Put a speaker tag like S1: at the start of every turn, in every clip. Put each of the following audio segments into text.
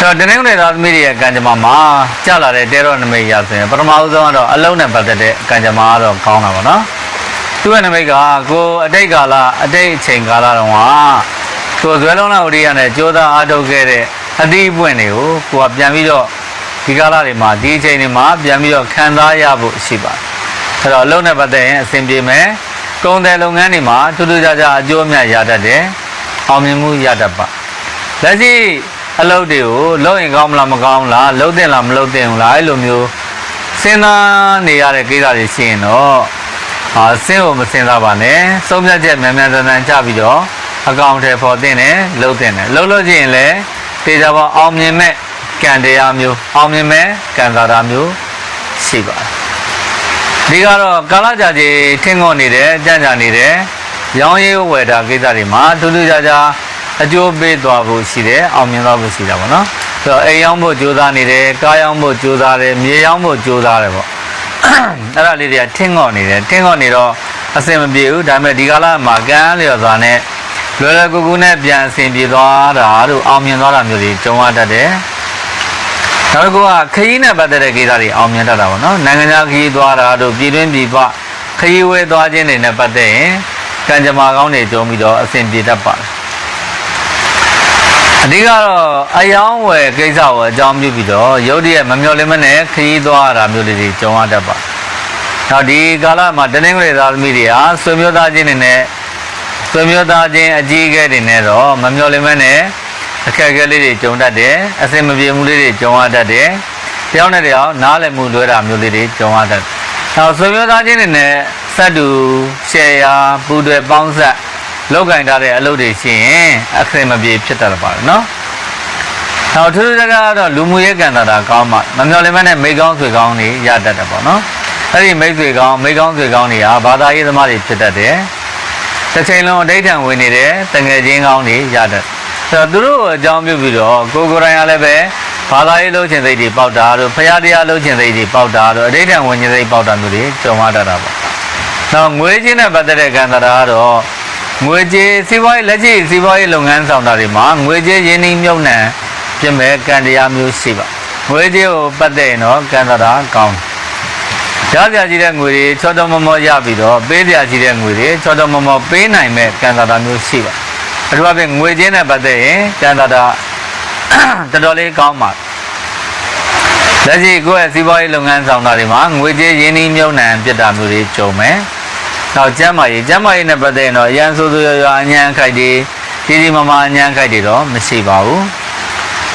S1: တော့တနင်္ဂနွေသားသမီးတွေရဲ့ကံကြမ္မာမှာကြာလာတဲ့တဲတော်နမိတ်ရဆိုရင်ပထမဦးဆုံးကတော့အလုံးနဲ့ပတ်သက်တဲ့ကံကြမ္မာကတော့ကောင်းတာပေါ့နော်သူ့ရဲ့နမိတ်ကကိုအတိတ်ကာလအတိတ်အချိန်ကာလတုန်းကကိုဇွဲလုံးလာဥရိယနဲ့ကြိုးစားအားထုတ်ခဲ့တဲ့အသီးပွင့်တွေကိုကိုကပြန်ပြီးတော့ဒီကာလတွေမှာဒီအချိန်တွေမှာပြန်ပြီးတော့ခံစားရဖို့ရှိပါတယ်အဲ့တော့အလုံးနဲ့ပတ်သက်ရင်အဆင်ပြေမယ်ကုန်တယ်လုပ်ငန်းတွေမှာထူးထူးခြားခြားအကျိုးအမြတ်ရတတ်တယ်အောင်မြင်မှုရတတ်ပါလက်ရှိ အလုပ်တွေကိုလုပ်ရင်ကောင်းမလားမကောင်းဘူးလားလုပ်တင်လားမလုပ်တင်ဘူးလားအဲ့လိုမျိုးစဉ်းစားနေရတဲ့ကိစ္စတွေရှိရင်တော့အာစဉ်းကိုမစဉ်းစားပါနဲ့စုံဖြတ်ချက်မြန်မြန်ဆန်ဆန်ချပြီးတော့အကောင့်ထဲပေါ်တင်တယ်လုပ်တင်တယ်လုပ်လို့ချင်းလည်းတေချာပေါအောင်မြင်မဲ့ကံတရားမျိုးအောင်မြင်မဲ့ကံသာတာမျိုးရှိပါတယ်ဒီကတော့ကာလကြာကြီးထင်းငေါ့နေတယ်ကြံ့ကြာနေတယ်ရောင်းရည်ဝယ်တာကိစ္စတွေမှာထူးထူးခြားခြား အကျိုးပေးသွားဖို့ရှိတယ်အောင်မြင်သွားဖို့ရှိတာပေါ့နော်ဆိုတော့အိမ်ရောက်ဖို့ကြိုးစားနေတယ်ကားရောက်ဖို့ကြိုးစားတယ်မြေရောက်ဖို့ကြိုးစားတယ်ပေါ့အဲ့ဒါလေးတွေကထင်းငေါ့နေတယ်ထင်းငေါ့နေတော့အဆင်မပြေဘူးဒါပေမဲ့ဒီကာလမှာကန်းလျော်စွာနဲ့လွယ်လွယ်ကူကူနဲ့ပြန်အဆင်ပြေသွားတာတို့အောင်မြင်သွားတာမျိုးတွေကြုံရတတ်တယ်နောက်တစ်ခုကခရီးနဲ့ပတ်သက်တဲ့ကိစ္စတွေအောင်မြင်တတ်တာပေါ့နော်နိုင်ငံခြားခရီးသွားတာတို့ပြည်တွင်းပြည်ပခရီးဝဲသွားခြင်းတွေနဲ့ပတ်သက်ရင်ကံကြမ္မာကောင်းတွေကြုံပြီးတော့အဆင်ပြေတတ်ပါတယ် အဓိကတော့အယောင်းဝယ်ကိစ္စကိုအကြောင်းပြုပြီးတော့ရုပ်တရက်မမျော်လင့်မနဲ့ခရီးသွားရတာမျိုးလေးတွေကြုံရတတ်ပါ။နောက်ဒီကာလမှာတနင်္ဂနွေသားသမီးတွေဟာဆွေမျိုးသားချင်းတွေနဲ့ဆွေမျိုးသားချင်းအကြီးအကဲတွေနဲ့တော့မမျော်လင့်မနဲ့အခက်အခဲလေးတွေကြုံတတ်တယ်။အဆင်မပြေမှုလေးတွေကြုံရတတ်တယ်။တယောက်နဲ့တယောက်နားလည်မှုလွဲတာမျိုးလေးတွေကြုံရတတ်တယ်။နောက်ဆွေမျိုးသားချင်းတွေနဲ့စက်တူရှယ်ယာပူတွေပေါင်းဆက် လောက်ကင်ထားတဲ့အလုပ်တွေရှိရင်အခက်မပြေဖြစ်တတ်ပါတယ်နော်။နောက်ထူးထူးခြားခြားတော့လူမှုရေးကံတာတာကောင်းမှမမျော်လင့်မနဲ့မိကောင်းဆွေကောင်းတွေရတတ်တယ်ပေါ့နော်။အဲ့ဒီမိတ်ဆွေကောင်းမိကောင်းဆွေကောင်းတွေကဘာသာရေးသမားတွေဖြစ်တတ်တယ်။တစ်ချိန်လုံးအဋိဋ္ဌံဝင်နေတဲ့တငယ်ချင်းကောင်းတွေရတတ်။ဆိုတော့သူတို့ကိုအကြောင်းပြုပြီးတော့ကိုကိုယ်တိုင်ကလည်းပဲဘာသာရေးလှုပ်ခြင်းစိတ်တွေပေါက်တာတို့ဖရာတရားလှုပ်ခြင်းစိတ်တွေပေါက်တာတို့အဋိဋ္ဌံဝင်ခြင်းစိတ်ပေါက်တာမျိုးတွေကြုံရတတ်တာပေါ့။နောက်ငွေချင်းနဲ့ပတ်သက်တဲ့ကံတာတာကတော့ ငွေကြေးစီးပွားရေးလက်ရှိစီးပွားရေးလုပ်ငန်းဆောင်တာတွေမှာငွေကြေးရင်းနှီးမြုပ်နှံပြင်မဲ့ကံတရားမျိုးရှိပါငွေကြေးကိုပတ်သက်ရင်တော့ကံတာကောင်းတယ်ရစရာကြီးတဲ့ငွေတွေချောတော်မမောရပြီးတော့ပေးစရာကြီးတဲ့ငွေတွေချောတော်မမောပေးနိုင်မဲ့ကံတာမျိုးရှိပါအထူးအဖြင့်ငွေကြေးနဲ့ပတ်သက်ရင်ကံတာတော်တော်လေးကောင်းပါလက်ရှိကိုယ့်ရဲ့စီးပွားရေးလုပ်ငန်းဆောင်တာတွေမှာငွေကြေးရင်းနှီးမြုပ်နှံပြစ်တာမျိုးတွေကြုံမယ် နောက်ကျမ်းမာရေးကျမ်းမာရေးနဲ့ပတ်သက်ရင်တော့အရန်ဆိုးဆိုးရွားရွားအညံခိုက်တွေဒီဒီမမအညံခိုက်တွေတော့မရှိပါဘူး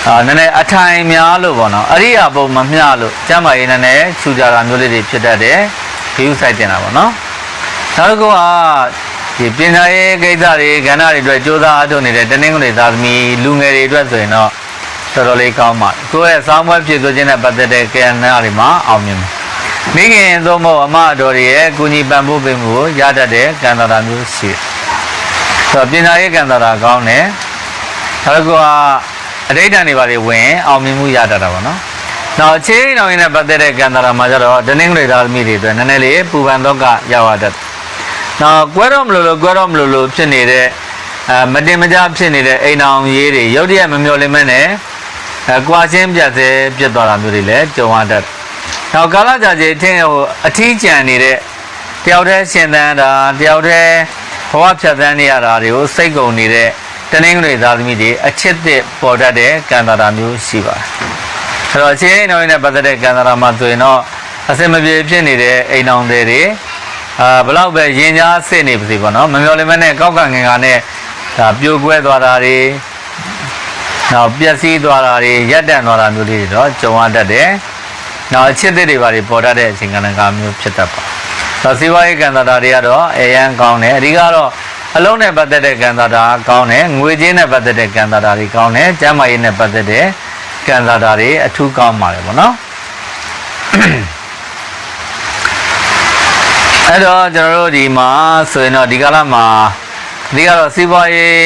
S1: အာနည်းနည်းအထိုင်များလို့ပေါ့နော်အရိယာပုံမမျှလို့ကျမ်းမာရေးနည်းနည်းခြူကြတာမျိုးလေးတွေဖြစ်တတ်တယ်ဘီယူဆိုင်တင်တာပေါ့နော်နောက်တစ်ခုကဒီပညာရေးကိစ္စတွေကဏ္ဍတွေအတွက်ကြိုးစားအထုတ်နေတဲ့တင်းငွေသားသမီးလူငယ်တွေအတွက်ဆိုရင်တော့တော်တော်လေးကောင်းပါကိုယ့်ရဲ့စောင်းပွဲဖြစ်သွင်းခြင်းနဲ့ပတ်သက်တဲ့ကဏ္ဍတွေမှာအောင်မြင်ပါ မိခင်သို့မဟုတ်အမအတော်တွေရဲ့ကုညီပံ့ပိုးပေးမှုကိုရတတ်တဲ့ကံတာတာမျိုးရှိတယ်။ဆိုတော့ပညာရေးကံတာတာကောင်းတယ်။နောက်တစ်ခုကအဋိဋ္ဌံတွေပါလေဝင်အောင်မြင်မှုရတတ်တာပေါ့နော်။နောက်အခြေအနေတော်ရင်နဲ့ပတ်သက်တဲ့ကံတာတာမှာကျတော့ဒနင်းကလေးသားသမီးတွေအတွက်နည်းနည်းလေးပူပန်တော့ကရောက်ရတတ်တယ်။နောက်ကွဲတော့မလို့လို့ကွဲတော့မလို့လို့ဖြစ်နေတဲ့အဲမတင်မကြဖြစ်နေတဲ့အိမ်အောင်ရေးတွေရုတ်တရက်မမျော်လင့်မဲနဲ့အဲကွာချင်းပြတ်စေပြတ်သွားတာမျိုးတွေလည်းကြုံရတတ်တယ်။ နောက်ကာလကြာကြီးအထင်းဟိုအထီးကျန်နေတဲ့တယောက်တည်းရှင်သန်တာတယောက်တည်းဘဝဖြတ်သန်းနေရတာတွေကိုစိတ်ကုန်နေတဲ့တနင်္ဂနွေသားသမီးတွေအချစ်တဲ့ပေါ်တတ်တဲ့ကံတာတာမျိုးရှိပါတယ်။အဲတော့အချင်းအိမ်တော်နဲ့ပတ်သက်တဲ့ကံတာတာမှာဆိုရင်တော့အစင်မပြေဖြစ်နေတဲ့အိမ်တော်တွေတွေအာဘလောက်ပဲရင်ကြားစစ်နေပါစေပေါ့နော်မမျော်လင့်မနဲ့ကောက်ကငင်ကနဲ့ဒါပြိုကွဲသွားတာတွေနောက်ပျက်စီးသွားတာတွေရက်တန့်သွားတာမျိုးတွေတော့ကြုံရတတ်တယ်။ နောက်အချစ်သစ်တွေပါတွေပေါ်တတ်တဲ့အချိန်ကဏ္ဍကမျိုးဖြစ်တတ်ပါ။သောစီဝါရေးကံတာတာတွေကတော့အရန်ကောင်းတယ်။အဓိကတော့အလုံးနဲ့ပတ်သက်တဲ့ကံတာတာကောင်းတယ်။ငွေကြေးနဲ့ပတ်သက်တဲ့ကံတာတာတွေကောင်းတယ်။ကျန်းမာရေးနဲ့ပတ်သက်တဲ့ကံတာတာတွေအထူးကောင်းပါတယ်ပေါ့နော်။အဲ့တော့ကျွန်တော်တို့ဒီမှာဆိုရင်တော့ဒီကာလမှာဒီကတော့စီးပွားရေး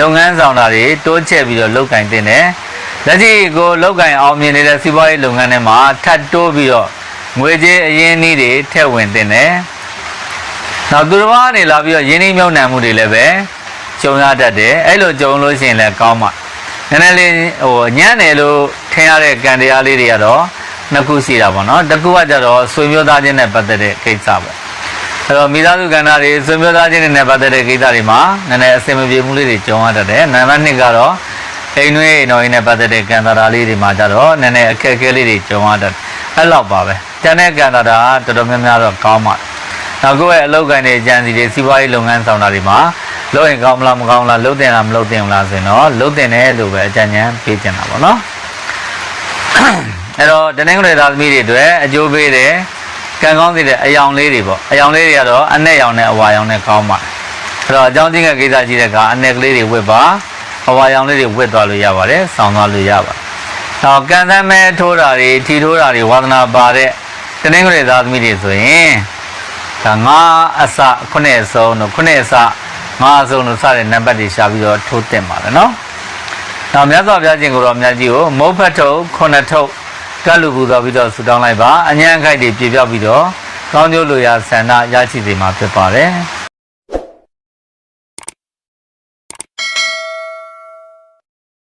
S1: လုပ်ငန်းဆောင်တာတွေတိုးချဲ့ပြီးတော့လုပ်ကင်တင်တယ်။ လက်ရှိကိုလုပ်ကင်အောင်မြင်နေတဲ့စီးပွားရေးလုပ်ငန်းတွေမှာထပ်တိုးပြီးတော့ငွေကြေးအရင်းအနှီးတွေထည့်ဝင်တင်တယ်။နောက်သူတော်ဘာနေလာပြီးတော့ရင်းနှီးမြှုပ်နှံမှုတွေလည်းပဲကြုံရတတ်တယ်။အဲ့လိုကြုံလို့ရှိရင်လည်းကောင်းပါနည်းနည်းလေးဟိုညံ့တယ်လို့ထင်ရတဲ့ကံတရားလေးတွေကတော့နှစ်ခုရှိတာပေါ့နော်တစ်ခုကကြတော့ဆွေမျိုးသားချင်းနဲ့ပတ်သက်တဲ့ကိစ္စပဲအဲ့တော့မိသားစုကဏ္ဍတွေဆွေမျိုးသားချင်းတွေနဲ့ပတ်သက်တဲ့ကိစ္စတွေမှာနည်းနည်းအဆင်မပြေမှုလေးတွေကြုံရတတ်တယ်နံပါတ်2ကတော့ အိမ်နှွေးအိမ်တော်ကြီးနဲ့ပတ်သက်တဲ့ကံတာရာလေးတွေမှာကြတော့နည်းနည်းအခက်အခဲလေးတွေကြုံရတတ်တယ်အဲ့လောက်ပါပဲကျန်တဲ့ကံတာရာကတော်တော်များများတော့ကောင်းပါတယ်နောက်ကိုယ့်ရဲ့အလုပ်ကိုင်တွေအကြံစီတွေစီးပွားရေးလုပ်ငန်းဆောင်တာတွေမှာလုပ်ရင်ကောင်းမလားမကောင်းလားလုပ်တင်လားမလုပ်တင်ဘူးလားဆိုရင်တော့လုပ်တင်တယ်လို့ပဲအကြံဉာဏ်ပေးချင်တာပေါ့နော်အဲ့တော့တနင်္ဂနွေသားသမီးတွေအတွက်အကျိုးပေးတယ်ကံကောင်းစေတဲ့အယောင်လေးတွေပေါ့အယောင်လေးတွေကတော့အနဲ့ရောင်နဲ့အဝါရောင်နဲ့ကောင်းပါတယ်အဲ့တော့အကြောင်းချင်းကကိစ္စကြီးတဲ့ကအနဲ့ကလေးတွေဝတ်ပါ အဝါရောင်လေးတွေဝတ်သွားလို့ရပါတယ်ဆောင်းသွားလို့ရပါတယ်တော့ကံသမဲထိုးတာတွေထီထိုးတာတွေဝါသနာပါတဲ့တနင်္ဂနွေသားသမီးတွေဆိုရင်ဒါငါအစခုနှစ်အစုံတို့ခုနှစ်အစငါအစုံတို့စတဲ့နံပါတ်တွေရှာပြီးတော့ထိုးတင်ပါတယ်နော်နောက်မြတ်စွာဘုရားရှင်ကိုတော်မြတ်ကြီးကိုမုတ်ဖတ်ထုတ်ခုနှစ်ထုတ်ကတ်လူပူတော်ပြီးတော့ဆူတောင်းလိုက်ပါအញ្ញံခိုက်တွေပြေပြောက်ပြီးတော့ကောင်းကျိုးလိုရာဆန္ဒရရှိစေမှာဖြစ်ပါတယ်